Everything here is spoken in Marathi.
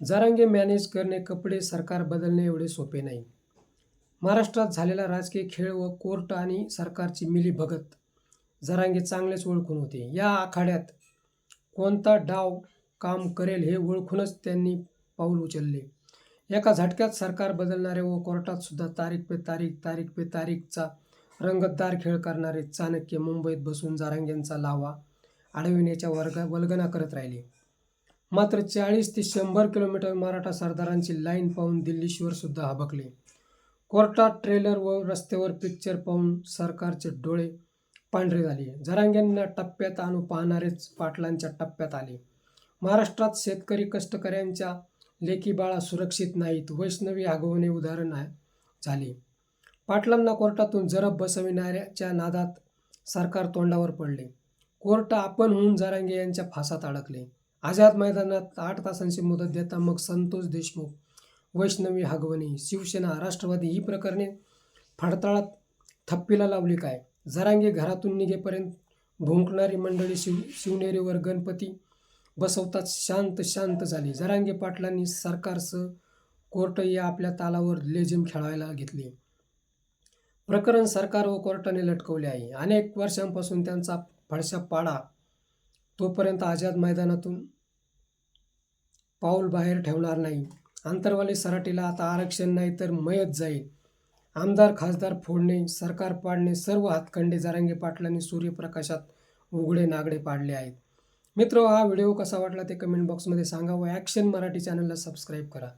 जारांगे मॅनेज करणे कपडे सरकार बदलणे एवढे सोपे नाही. महाराष्ट्रात झालेला राजकीय खेळ व कोर्ट आणि सरकारची मिलीभगत जरांगे चांगलेच ओळखून होते. या आखाड्यात कोणता डाव काम करेल हे ओळखूनच त्यांनी पाऊल उचलले. एका झटक्यात सरकार बदलणारे व कोर्टात सुद्धा तारीख पे तारीख तारीख पे तारीखचा रंगतदार खेळ करणारे चाणक्य मुंबईत बसून जारांगेंचा लावा अडविण्याच्या वर्ग वल्गना करत राहिले. मात्र चाळीस ते शंभर किलोमीटर मराठा सरदारांची लाईन पाहून दिल्लीश्वर सुद्धा हबकले. कोर्टात ट्रेलर व रस्त्यावर पिक्चर पाहून सरकारचे डोळे पांढरे झाले. जरांग्यांना टप्प्यात आणू पाहणारेच पाटलांच्या टप्प्यात आले. महाराष्ट्रात शेतकरी कष्टकऱ्यांच्या लेखी बाळा सुरक्षित नाहीत वैष्णवी आगवणे उदाहरण झाले. पाटलांना कोर्टातून जरब बसविणाऱ्याच्या नादात सरकार तोंडावर पडले. कोर्ट आपण होऊन जरांगे यांच्या फासात अडकले. आझाद मैदानात आठ तासांची मुदत देता मग संतोष देशमुख वैष्णवी हगवणे शिवसेना राष्ट्रवादी ही प्रकरणे फडताळात थप्पीला लावली काय? जरांगे घरातून निघेपर्यंत भुंकणारी मंडळी शिव शिवनेरीवर गणपती बसवताच शांत शांत झाली. जरांगे पाटलांनी सरकारसह कोर्ट या आपल्या तालावर लेझिम खेळायला घेतले. प्रकरण सरकार व कोर्टाने लटकवले आहे. अनेक वर्षांपासून त्यांचा फडशा पाडा तोपर्यंत आझाद मैदानातून पाऊल बाहेर ठेवणार नाही. आंतरवाली सराटीला आता आरक्षण नाही तर मयत जाईल. आमदार खासदार फोडणे सरकार पाडणे सर्व हातखंडे जारांगे पाटलांनी सूर्यप्रकाशात उघडे नागडे पाडले आहेत. मित्र हा व्हिडिओ कसा वाटला ते कमेंट बॉक्समध्ये सांगा व ॲक्शन मराठी चॅनलला सबस्क्राईब करा.